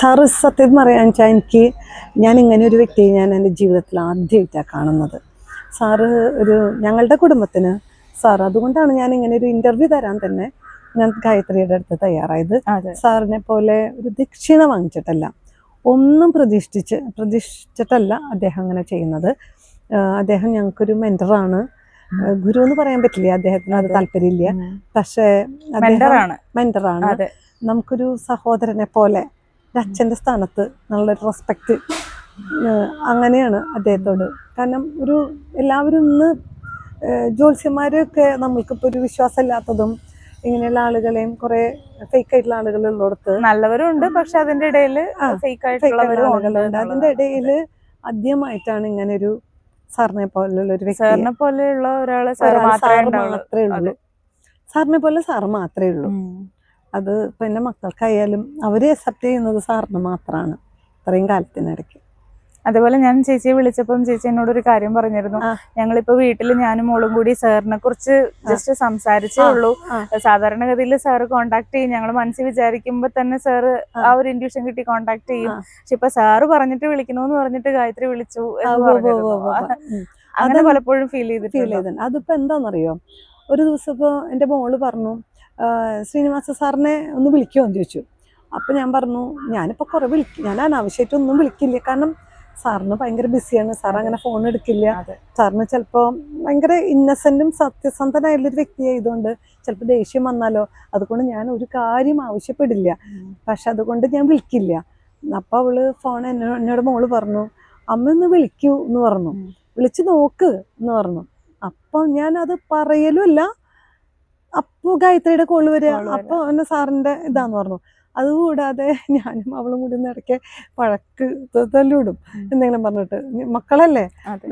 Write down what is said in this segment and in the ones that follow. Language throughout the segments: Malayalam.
സാറ് സത്യം പറയാന്ന് വെച്ചാൽ എനിക്ക് ഞാൻ ഇങ്ങനെ ഒരു വ്യക്തിയെ ഞാൻ എന്റെ ജീവിതത്തിൽ ആദ്യമായിട്ടാണ് കാണുന്നത്. സാറ് ഒരു ഞങ്ങളുടെ കുടുംബത്തിന് സാർ അതുകൊണ്ടാണ് ഞാൻ ഇങ്ങനെ ഒരു ഇന്റർവ്യൂ തരാൻ തന്നെ ഞാൻ ഗായത്രിയുടെ അടുത്ത് തയ്യാറായത്. സാറിനെ പോലെ ഒരു ദക്ഷിണ വാങ്ങിച്ചിട്ടല്ല ഒന്നും പ്രതീക്ഷിച്ച് പ്രതീക്ഷിച്ചിട്ടല്ല അദ്ദേഹം അങ്ങനെ ചെയ്യുന്നത്. അദ്ദേഹം ഞങ്ങൾക്കൊരു മെന്ററാണ് ഗുരു എന്ന് പറയാൻ പറ്റില്ല. അദ്ദേഹത്തിന് അത്. താല്പര്യമില്ല. പക്ഷേ മെന്ററാണ് നമുക്കൊരു സഹോദരനെ പോലെ അച്ഛന്റെ അച്ഛന്റെ സ്ഥാനത്ത് നല്ലൊരു റെസ്പെക്റ്റ് അങ്ങനെയാണ് അദ്ദേഹത്തോട്. കാരണം ഒരു എല്ലാവരും ഇന്ന് ജ്യോത്സ്യന്മാരെയൊക്കെ ജ്യോത്സ്യന്മാരൊക്കെ നമ്മൾക്കിപ്പോൾ ഒരു വിശ്വാസമില്ലാത്തതും ഇങ്ങനെയുള്ള ആളുകളെയും കുറെ ഫേക്ക് ആയിട്ടുള്ള ആളുകളുള്ളിടത്ത് നല്ലവരും ഉണ്ട് പക്ഷെ അതിന്റെ ഇടയിൽ ഫേക്ക് ആയിട്ടുള്ളവരും അതിന്റെ ഇടയിൽ ആദ്യമായിട്ടാണ് ഇങ്ങനെ ഒരു സാറിനെ പോലുള്ള ഒരു സാറിനെ പോലെയുള്ള ഒരാളെ സാർ മാത്രമേ ഉള്ളൂ. സാറിനെ പോലെ സാറ് മാത്രമേ ഉള്ളൂ. അത് പിന്നെ മക്കൾക്കായാലും അവർ അക്സെപ്റ്റ് ചെയ്യുന്നത് സാറിന് മാത്രമാണ്. ഇത്രയും കാലത്തിനിടയ്ക്ക്. അതേപോലെ ഞാൻ ചേച്ചിയെ വിളിച്ചപ്പം ചേച്ചി എന്നോട് ഒരു കാര്യം പറഞ്ഞിരുന്നു. ഞങ്ങളിപ്പോ വീട്ടിൽ ഞാനും മോളും കൂടി സാറിനെ കുറിച്ച് ജസ്റ്റ് സംസാരിച്ചേ ഉള്ളൂ. സാധാരണഗതിയിൽ സാറ് കോണ്ടാക്ട് ചെയ്യും. ഞങ്ങൾ മനസ്സിൽ വിചാരിക്കുമ്പോ തന്നെ സാറ് ആ. ഒരു ഇൻഡ്യൂഷൻ കിട്ടി കോണ്ടാക്ട് ചെയ്യും. പക്ഷെ ഇപ്പൊ സാറ് പറഞ്ഞിട്ട് വിളിക്കണോന്ന് പറഞ്ഞിട്ട് ഗായത്രി വിളിച്ചു. അങ്ങനെ പലപ്പോഴും ഫീൽ ചെയ്ത് ഫീൽ ചെയ്തിട്ടുണ്ട്. അതിപ്പോ എന്താണെന്നറിയോ ഒരു ദിവസം ഇപ്പോൾ എന്റെ മോൾ പറഞ്ഞു "ആ, ശ്രീനിവാസ സാറിനെ ഒന്ന് വിളിക്കുമോ എന്ന് ചോദിച്ചു. അപ്പോൾ ഞാൻ പറഞ്ഞു ഞാനിപ്പോൾ കുറേ വിളിക്കും ഞാൻ അനാവശ്യമായിട്ടൊന്നും വിളിക്കില്ല. കാരണം സാറിന് ഭയങ്കര ബിസിയാണ്. സാർ അങ്ങനെ ഫോൺ എടുക്കില്ല. സാറിന് ചിലപ്പോൾ ഭയങ്കര ഇന്നസെന്റും സത്യസന്ധനായുള്ളൊരു വ്യക്തിയായതുകൊണ്ട് ചിലപ്പോൾ ദേഷ്യം വന്നാലോ അതുകൊണ്ട് ഞാൻ ഒരു കാര്യം ആവശ്യപ്പെടില്ല. പക്ഷെ അതുകൊണ്ട് ഞാൻ വിളിക്കില്ല. അപ്പോൾ അവൾ ഫോൺ എന്നോ എന്നോട് മോൾ പറഞ്ഞു അമ്മ ഒന്ന് വിളിക്കൂ എന്ന് പറഞ്ഞു. വിളിച്ചു നോക്ക് എന്ന് പറഞ്ഞു. അപ്പം ഞാൻ അത് പറയലുമല്ല. അപ്പോൾ ഗായത്രിയുടെ കോൾ വരിക. അപ്പൊ വരിക. അപ്പോൾ എന്നെ സാറിന്റെ ഇതാന്ന് പറഞ്ഞു. അതുകൂടാതെ ഞാനും അവളും കൂടി ഒന്ന് ഇടയ്ക്ക് വഴക്ക് തല്ലിവിടും എന്തെങ്കിലും പറഞ്ഞിട്ട്. മക്കളല്ലേ.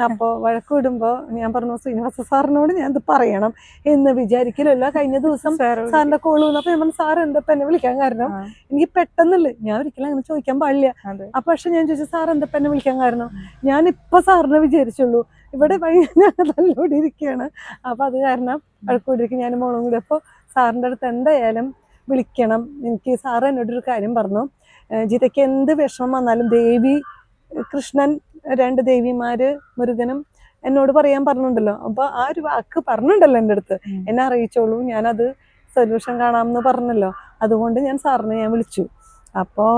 അപ്പോൾ വഴക്ക് വിടുമ്പോൾ ഞാൻ പറഞ്ഞു ശ്രീനിവാസ സാറിനോട് ഞാൻ ഇത് പറയണം എന്ന് വിചാരിക്കലല്ല. കഴിഞ്ഞ ദിവസം സാറിന്റെ കോൾ വന്നു. അപ്പൊ ഞാൻ പറഞ്ഞു സാർ എന്താ എന്നെ വിളിക്കാൻ കാരണം? എനിക്ക് പെട്ടെന്നല്ലേ. ഞാൻ ഒരിക്കലും അങ്ങനെ ചോദിക്കാൻ പാടില്ല. അപ്പൊ പക്ഷെ ഞാൻ ചോദിച്ചു സാർ എന്താ എന്നെ വിളിക്കാൻ കാരണം? ഞാൻ ഇപ്പൊ സാറിനെ വിചാരിച്ചുള്ളൂ. ഇവിടെ ഞാൻ നല്ലോടി ഇരിക്കുകയാണ് അപ്പൊ അത് കാരണം വഴക്കൂടിയിരിക്കും ഞാൻ മോളും കൂടി. അപ്പോൾ സാറിന്റെ അടുത്ത് എന്തായാലും വിളിക്കണം. എനിക്ക് സാറ് എന്നോടൊരു കാര്യം പറഞ്ഞു. ജീതയ്ക്ക് എന്ത് വിഷമം വന്നാലും ദേവി കൃഷ്ണൻ രണ്ട് ദേവിമാര് മുരുകനും എന്നോട് പറയാൻ പറഞ്ഞിട്ടുണ്ടല്ലോ. അപ്പൊ ആ ഒരു വാക്ക് പറഞ്ഞിട്ടുണ്ടല്ലോ എന്റെ അടുത്ത്. എന്നെ അറിയിച്ചോളൂ ഞാനത് സൊല്യൂഷൻ കാണാമെന്ന് പറഞ്ഞല്ലോ. അതുകൊണ്ട് ഞാൻ സാറിനെ ഞാൻ വിളിച്ചു. അപ്പോൾ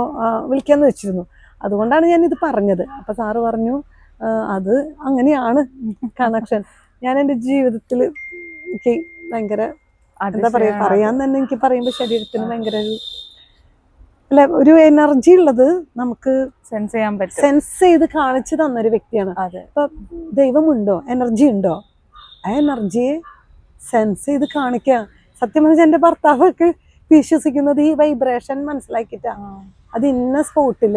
വിളിക്കാന്ന് വെച്ചിരുന്നു. അതുകൊണ്ടാണ് ഞാൻ ഇത് പറഞ്ഞത്. അപ്പോൾ സാറ് പറഞ്ഞു അത് അങ്ങനെയാണ് കണക്ഷൻ. ഞാൻ എന്റെ ജീവിതത്തിൽ എനിക്ക് ഭയങ്കര എന്താ പറയാ പറയാൻ തന്നെ എനിക്ക് പറയുമ്പോൾ ശരീരത്തിന് ഭയങ്കര ഒരു അല്ല ഒരു എനർജി ഉള്ളത് നമുക്ക് സെൻസ് ചെയ്യാൻ പറ്റും. സെൻസ് ചെയ്ത് കാണിച്ചു തന്ന ഒരു വ്യക്തിയാണ് അപ്പൊ ദൈവമുണ്ടോ? എനർജി ഉണ്ടോ? ആ എനർജിയെ സെൻസ് ചെയ്ത് കാണിക്കുക. സത്യം പറഞ്ഞാൽ എന്റെ ഭർത്താവൊക്കെ വിശ്വസിക്കുന്നത് ഈ വൈബ്രേഷൻ മനസ്സിലാക്കിയിട്ടാ. ആ. അത് ഇന്ന സ്പോട്ടിൽ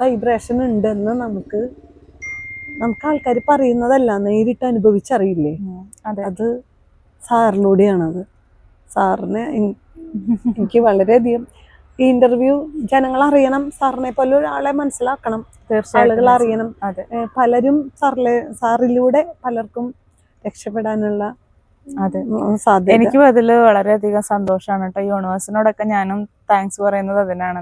വൈബ്രേഷൻ ഉണ്ടെന്ന് നമുക്ക് നമുക്ക് ആൾക്കാർ പറയുന്നതല്ല നേരിട്ട് അനുഭവിച്ചറിയില്ലേ? അത് സാറിലൂടെയാണത്. സാറിന് എനിക്ക് വളരെയധികം ഈ ഇന്റർവ്യൂ ജനങ്ങൾ അറിയണം സാറിനെ പോലെ ഒരാളെ മനസ്സിലാക്കണം. ആളുകൾ അറിയണം. പലരും സാറിലെ സാറിലൂടെ പലർക്കും രക്ഷപ്പെടാനുള്ള അതെ. സാധ്യത. എനിക്കും അതിൽ വളരെയധികം സന്തോഷമാണ് കേട്ടോ. യൂണിവേഴ്സിനോടൊക്കെ ഞാനും താങ്ക്സ് പറയുന്നത് അതിനാണ്.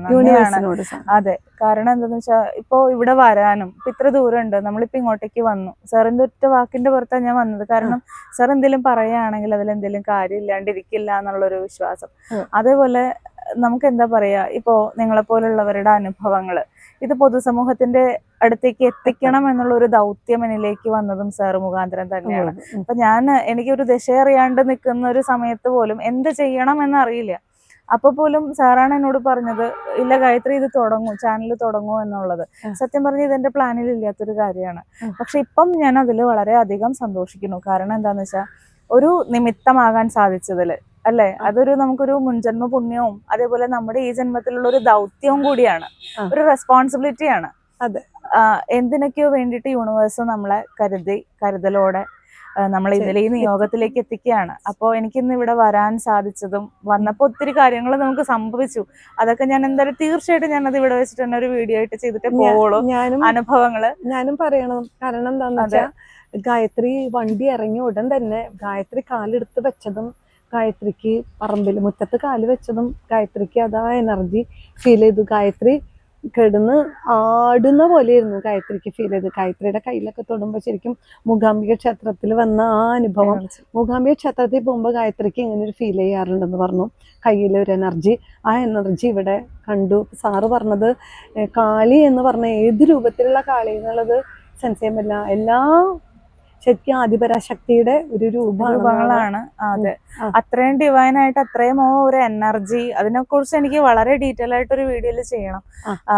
അതെ. കാരണം എന്താന്ന് വെച്ചാൽ ഇപ്പോ ഇവിടെ വരാനും ഇപ്പൊ ഇത്ര ദൂരം ഉണ്ട് നമ്മളിപ്പോ ഇങ്ങോട്ടേക്ക് വന്നു. സാറിന്റെ ഒറ്റ വാക്കിന്റെ പുറത്താണ് ഞാൻ വന്നത്. കാരണം സാർ എന്തെങ്കിലും പറയുകയാണെങ്കിൽ അതിൽ എന്തെങ്കിലും കാര്യം ഇല്ലാണ്ടിരിക്കില്ല എന്നുള്ളൊരു വിശ്വാസം. അതേപോലെ നമുക്ക് എന്താ പറയാ ഇപ്പോ നിങ്ങളെ പോലുള്ളവരുടെ അനുഭവങ്ങൾ ഇത് പൊതുസമൂഹത്തിന്റെ അടുത്തേക്ക് എത്തിക്കണം എന്നുള്ള ഒരു ദൗത്യം എന്നിലേക്ക് വന്നതും സാർ മുഖാന്തരം തന്നെയാണ്. അപ്പൊ ഞാൻ എനിക്കൊരു ദിശ അറിയാണ്ട് നിൽക്കുന്ന ഒരു സമയത്ത് പോലും എന്ത് ചെയ്യണം എന്നറിയില്ല. അപ്പൊ പോലും സാറാണ് എന്നോട് പറഞ്ഞത് ഇല്ല ഗായത്രി ഇത് തുടങ്ങും ചാനൽ തുടങ്ങൂ എന്നുള്ളത്. സത്യം പറഞ്ഞ ഇത് എന്റെ പ്ലാനിൽ ഇല്ലാത്തൊരു കാര്യമാണ്. പക്ഷെ ഇപ്പം ഞാൻ അതിൽ വളരെ അധികം സന്തോഷിക്കുന്നു. കാരണം എന്താന്ന് വെച്ചാൽ ഒരു നിമിത്തമാകാൻ സാധിച്ചതിൽ അല്ലെ? അതൊരു നമുക്കൊരു മുൻജന്മ പുണ്യവും അതേപോലെ നമ്മുടെ ഈ ജന്മത്തിലുള്ള ഒരു ദൗത്യവും കൂടിയാണ്. ഒരു റെസ്പോൺസിബിലിറ്റിയാണ് അതെ. എന്തിനൊക്കെയോ വേണ്ടിയിട്ട് യൂണിവേഴ്സ് നമ്മളെ കരുതി കരുതലോടെ ശരി. ഇതിലെ ഈ നിയോഗത്തിലേക്ക് എത്തിക്കുകയാണ്. അപ്പോൾ എനിക്കിന്ന് ഇവിടെ വരാൻ സാധിച്ചതും വന്നപ്പോൾ ഒത്തിരി കാര്യങ്ങൾ നമുക്ക് സംഭവിച്ചു. അതൊക്കെ ഞാൻ എന്തായാലും തീർച്ചയായിട്ടും ഞാനത് ഇവിടെ വെച്ചിട്ട് തന്നെ ഒരു വീഡിയോ ആയിട്ട് ചെയ്തിട്ട് പോകുള്ളൂ പോവുള്ളൂ. ഞാനും അനുഭവങ്ങൾ. ഞാനും പറയണം. കാരണം എന്താണെന്ന്. വെച്ചാൽ ഗായത്രി വണ്ടി ഇറങ്ങിയ ഉടൻ തന്നെ ഗായത്രി കാലെടുത്ത് വെച്ചതും ഗായത്രിക്ക് പറമ്പിൽ മുറ്റത്ത് കാൽ വെച്ചതും ഗായത്രിക്ക് അതാ എനർജി ഫീൽ ചെയ്തു. ഗായത്രി കിടന്ന് ആടുന്ന പോലെയായിരുന്നു ഗായത്രിക്ക് ഫീൽ ചെയ്ത് ഗായത്രിയുടെ കയ്യിലൊക്കെ തൊടുമ്പോൾ ശരിക്കും മൂകാംബിക ക്ഷേത്രത്തിൽ വന്ന ആ അനുഭവം മൂകാംബിക ക്ഷേത്രത്തിൽ പോകുമ്പോൾ ഗായത്രിക്ക് ഇങ്ങനെ ഒരു ഫീൽ ചെയ്യാറുണ്ടെന്ന് പറഞ്ഞു. കയ്യിലെ ഒരു എനർജി ആ എനർജി ഇവിടെ കണ്ടു. സാറ് പറഞ്ഞത് കാളി എന്ന് പറഞ്ഞ ഏത് രൂപത്തിലുള്ള കാളി എന്നുള്ളത് സെൻസ് ചെയ്യാൻ പറ്റില്ല എല്ലാ ശരിക്കും ആദിപരാശക്തിയുടെ ഒരു രൂപമാണ് രൂപങ്ങളാണ്. അതെ. അത്രയും ഡിവൈൻ ആയിട്ട് അത്രയും ഒരു എനർജി അതിനെ കുറിച്ച് എനിക്ക് വളരെ ഡീറ്റെയിൽ ആയിട്ട് ഒരു വീഡിയോയിൽ ചെയ്യണം.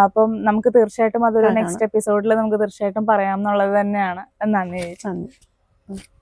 അപ്പം നമുക്ക് തീർച്ചയായിട്ടും അതൊരു നെക്സ്റ്റ് എപ്പിസോഡിൽ നമുക്ക് തീർച്ചയായിട്ടും പറയാം എന്നുള്ളത് തന്നെയാണ്. നന്ദി നന്ദി.